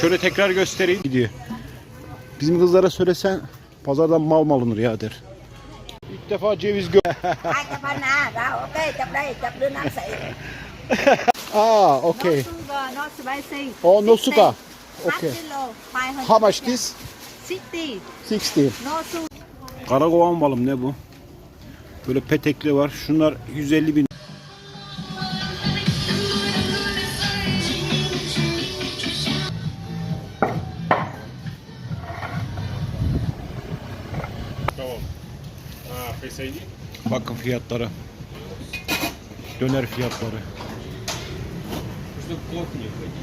Şöyle tekrar göstereyim. Gidiyor. Bizim kızlara söylesen pazardan mal mal alınır ya der. İlk defa ceviz gö... Aa, okay. Oh, no 60. sugar. Okay. kilo, 500 How much this? 60. 60. No sugar. Karakovan balım ne bu? Böyle petekli var. Şunlar 150 bin. Bakın fiyatları. Döner fiyatları.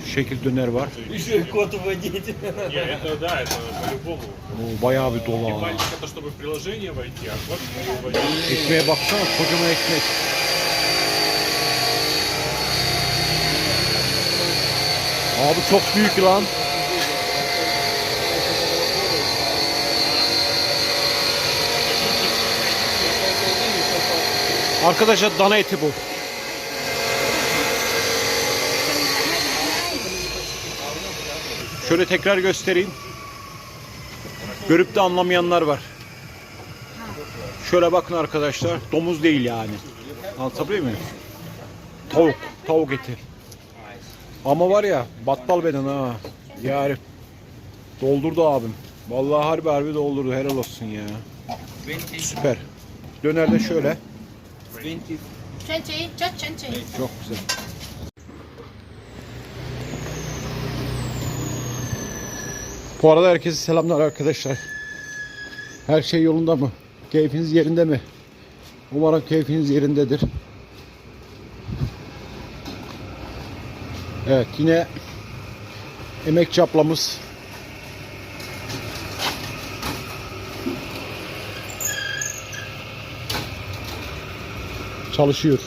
Şu şekil döner var. Нет, это да, это по-любому. Oo, bayağı bir dolu ha. Мальчик это чтобы в приложение войти, а код чтобы вводить. Ekmeğe baksana kocaman ekmek. Abi çok büyük lan. Arkadaşlar dana eti bu. Şöyle tekrar göstereyim. Görüp de anlamayanlar var. Şöyle bakın arkadaşlar. Domuz değil yani. Anlatabiliyor muyum? Tavuk. Tavuk eti. Ama var ya battal beden ha. Yani doldurdu abim. Vallahi harbi harbi doldurdu. Helal olsun ya. Süper. Döner de şöyle. 20, just 20. Çok güzel. Bu arada herkese selamlar arkadaşlar. Her şey yolunda mı? Keyfiniz yerinde mi? Umarım keyfiniz yerindedir. Evet yine emekçi ablamız çalışıyor.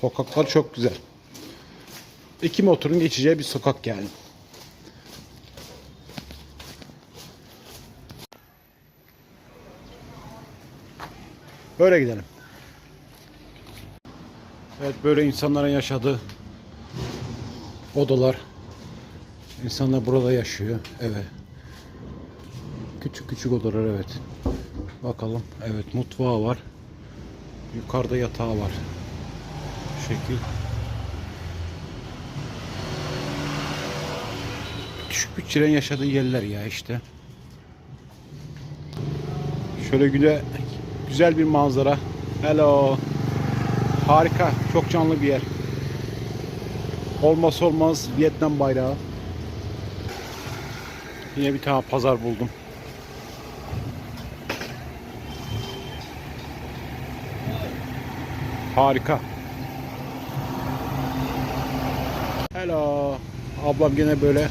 Sokaklar çok güzel. İki motorun geçeceği bir sokak yani. Böyle gidelim. Evet böyle insanların yaşadığı odalar. İnsanlar burada yaşıyor. Evet. Küçük odalar evet. Bakalım. Evet mutfağı var. Yukarıda yatağı var. Şu şekil. Küçük bütçelerin yaşadığı yerler ya işte. Şöyle güzel, güzel bir manzara. Hello. Harika. Çok canlı bir yer. Olmaz olmaz Vietnam bayrağı. Yine bir tane pazar buldum. Harika. Hello. Ablam gene böyle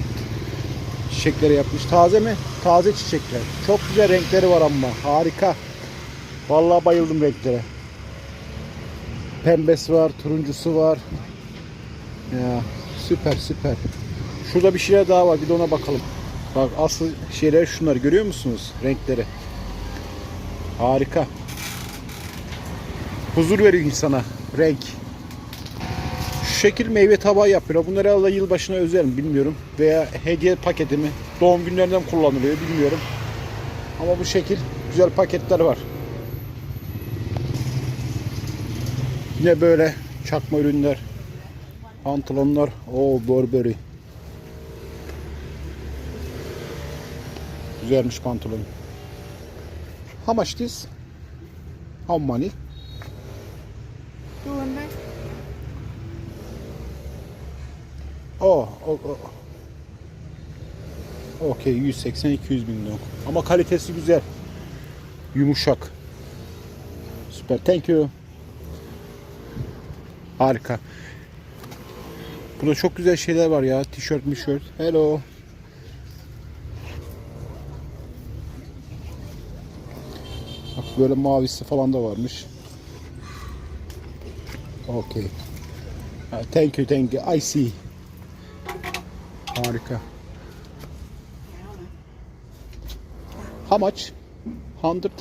çiçekleri yapmış. Taze mi? Taze çiçekler. Çok güzel renkleri var ama. Harika. Vallahi bayıldım renklere. Pembesi var, turuncusu var. Ya süper süper. Şurada bir şeyler daha var. Bir de ona bakalım. Bak asıl şeyler şunlar. Görüyor musunuz? Renkleri. Harika. Huzur veriyor insana. Renk. Şu şekil meyve tabağı yapıyor. Bunlar herhalde yılbaşına özel mi bilmiyorum. Veya hediye paketi mi? Doğum günlerinden kullanılıyor bilmiyorum. Ama bu şekil güzel paketler var. Yine böyle çakma ürünler. Pantolonlar. O Burberry. Güzelmiş pantolon. How much this? How money? 200. Oh, oh, oh. Okey 180-200 bin lira. Ama kalitesi güzel. Yumuşak. Süper. Thank you. Harika. Burada çok güzel şeyler var ya. Tişört, mişört. Hello. Bak böyle mavisi falan da varmış. Okay. Uh, thank you, thank you. I see. Harika. How much? 100?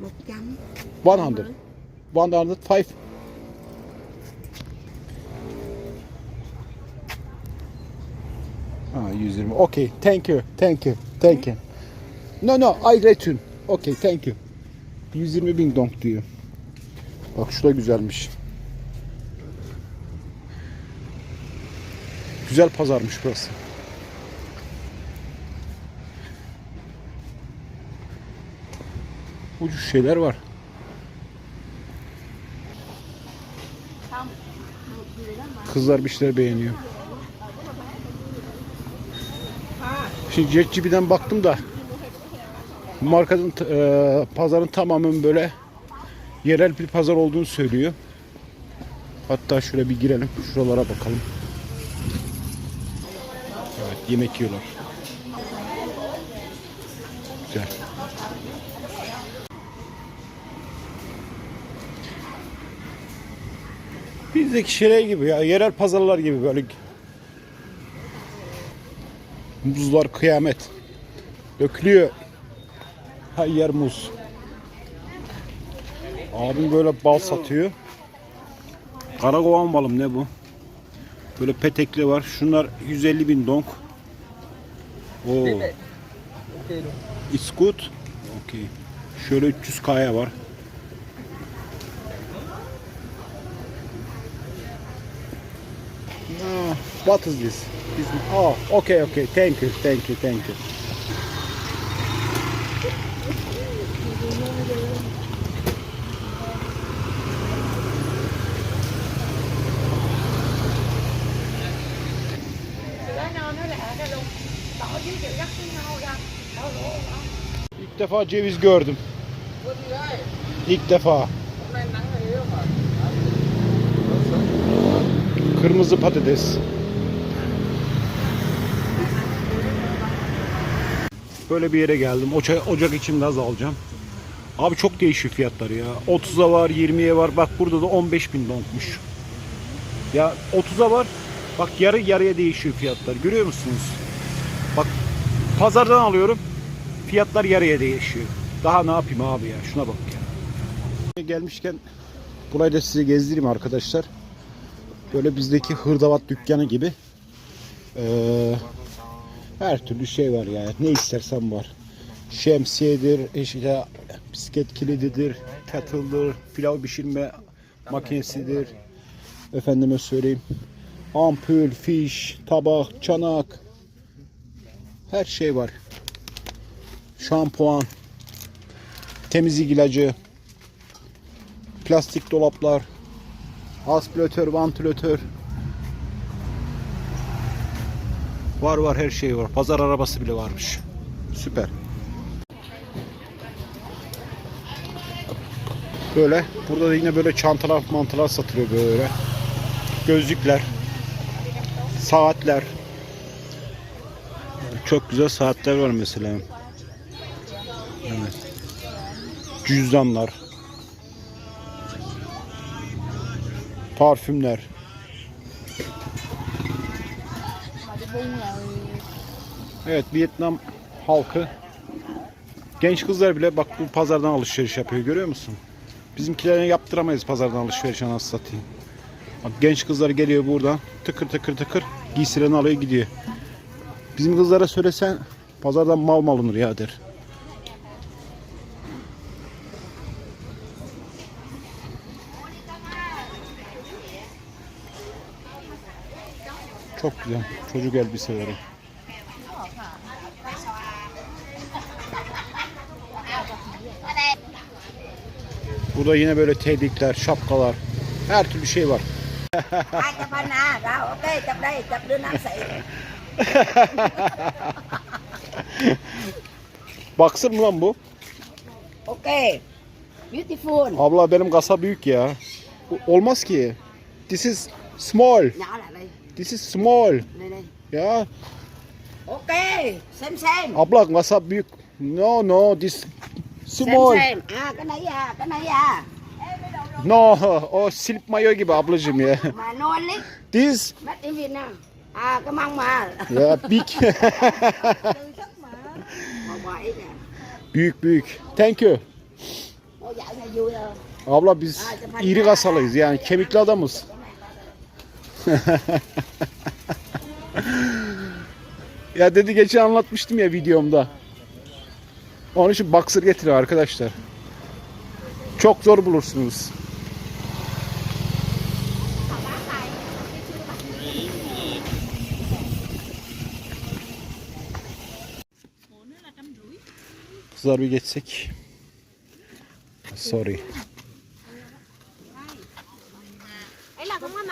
100. 100. 105. Ha, 120. Okay. Thank you. Thank you. Thank you. No no I return. Okay. Thank you. 120 bin dong diyor. Bak şu da güzelmiş. Güzel pazarmış burası. Ucuz şeyler var. Kızlar bir şeyler beğeniyor. Şimdi JetGP'den baktım da markanın e, pazarın tamamının böyle yerel bir pazar olduğunu söylüyor. Hatta şöyle bir girelim. Şuralara bakalım. Evet yemek yiyorlar. Güzel. Bizdeki şeyler gibi ya yerel pazarlar gibi böyle muzlar kıyamet dökülüyor her yer muz abim böyle bal satıyor karakovan balım ne bu böyle petekli var şunlar 150 bin donk Oo. It's good. Okay. Şöyle 300 kaya var. Ah, what is this? This- Oh, okay, okay. Thank you, thank you, thank you. Defa ceviz gördüm. İlk defa. Kırmızı patates. Böyle bir yere geldim. Ocak, ocak için gaz alacağım. Abi çok değişiyor fiyatları ya. 30'a var, 20'ye var. Bak burada da 15 bin donkmuş. Ya 30'a var. Bak yarı yarıya değişiyor fiyatlar. Görüyor musunuz? Bak pazardan alıyorum. Fiyatlar yarıya değişiyor. Daha ne yapayım abi ya? Şuna bak ya. Gelmişken burayı da size gezdireyim arkadaşlar. Böyle bizdeki hırdavat dükkanı gibi. Ee, her türlü şey var yani. Ne istersen var. Şemsiyedir, işte bisiklet kilididir, kettle'dır, pilav pişirme makinesidir. Efendime söyleyeyim. Ampul, fiş, tabak, çanak. Her şey var. Şampuan, temizlik ilacı, plastik dolaplar, aspiratör, vantilatör. Var var her şey var. Pazar arabası bile varmış. Süper. Böyle. Burada da yine böyle çantalar mantalar satılıyor böyle. Gözlükler. Saatler. Çok güzel saatler var mesela. Evet. Cüzdanlar. Parfümler. Evet Vietnam halkı genç kızlar bile bak bu pazardan alışveriş yapıyor görüyor musun? Bizimkilerine yaptıramayız pazardan alışveriş anasını satayım. Bak genç kızlar geliyor buradan tıkır tıkır tıkır giysilerini alıyor gidiyor. Bizim kızlara söylesen pazardan mal mal ya der. Çok güzel. Çocuk elbiseleri. Burada yine böyle terlikler, şapkalar, her türlü şey var. Baksın mı lan bu? Ok. Beautiful. Abla benim kasa büyük ya. Olmaz ki. This is small. This is small. đây đây. Ya Ok, xem xem. abla kasa büyük. No no this small. xem. À cái này à, cái này à. No o silip mayo gibi ablacığım ya. Ấy, This made in Việt Nam. À cái măng mà. ya big. Büyük büyük. Thank you. Rồi. Abla biz iri kasalıyız yani kemikli adamız. Ya dedi geçen anlatmıştım ya videomda. Onun için boxer getiriyor arkadaşlar. Çok zor bulursunuz. Kızlar bir geçsek. Sorry.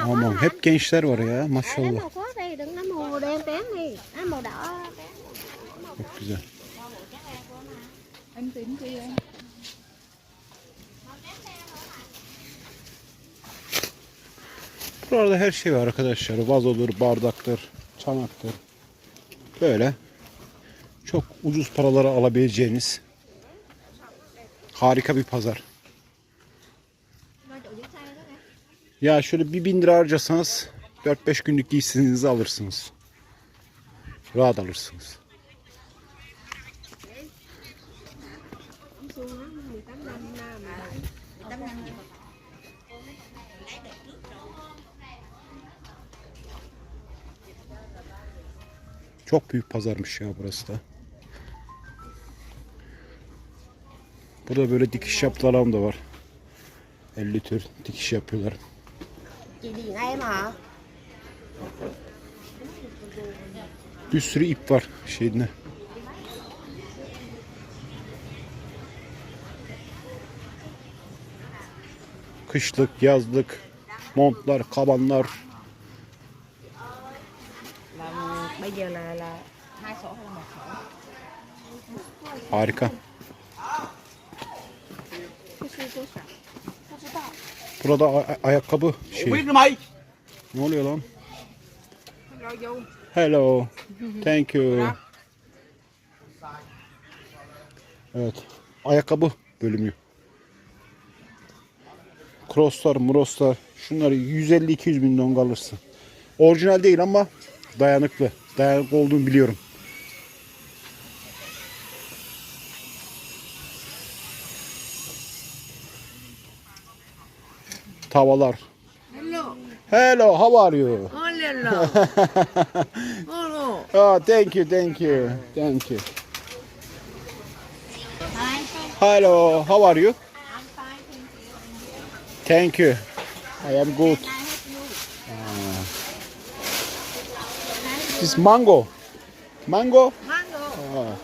Aman hep gençler var ya maşallah. đi đi Çok güzel. Em tính chi em? Burada her şey var arkadaşlar. Vazodur, bardaktır, çanaktır. Böyle çok ucuz paralara alabileceğiniz harika bir pazar. Ya şöyle bir bin lira harcasanız 4-5 günlük giysinizi alırsınız. Rahat alırsınız. Çok büyük pazarmış ya burası da. Burada böyle dikiş yapılan da var. 50 tür dikiş yapıyorlar. Điền em hả Bir sürü ip var şeyinde. Kışlık, yazlık, montlar, kabanlar. bây Harika. Burada ayakkabı şey. Ne oluyor lan? Hello. Thank you. Evet. Ayakkabı bölümü. Crosslar, muroslar. Şunları 150-200 bin dong alırsın. Orijinal değil ama dayanıklı. Dayanıklı olduğunu biliyorum. Tavalar. hello Hello, how are you? hello hello Oh, thank you, thank you, thank you. Hello, how are you? Thank you. I am good. Ah. This mango. Mango? mango Ah,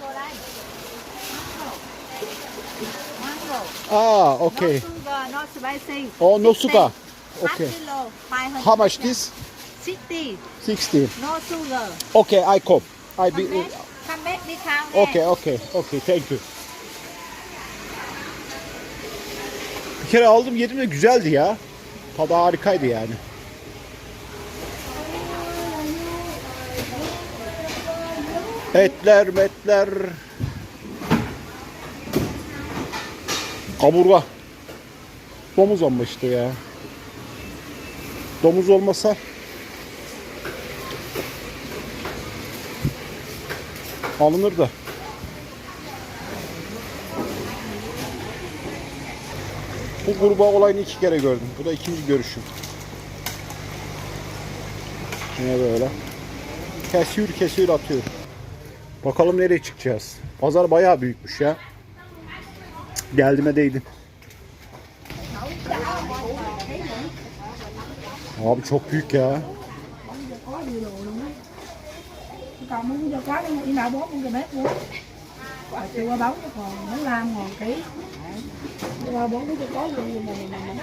ah okay. sugar not spicy Oh, no sugar. half Okay. kilo 500 How much this? 60 60. no sugar Okay, I come. I be, come back come back discount Okay, okay, okay. Thank you. Bir kere aldım yedim de güzeldi ya. Tadı harikaydı yani. Etler, metler. Kaburga. Domuz ama işte ya. Domuz olmasa alınır da. Bu kurbağa olayını iki kere gördüm. Bu da ikinci görüşüm. Yine böyle. Kesiyor kesiyor atıyor. Bakalım nereye çıkacağız. Pazar bayağı büyükmüş ya. Geldiğime değdin. Abi çok büyük ya. Còn muốn cho quá đi nào bó cũng cho mét luôn. Chưa qua bóng nó còn nó lam còn ký. Qua bóng nó cho có gì mà mình mình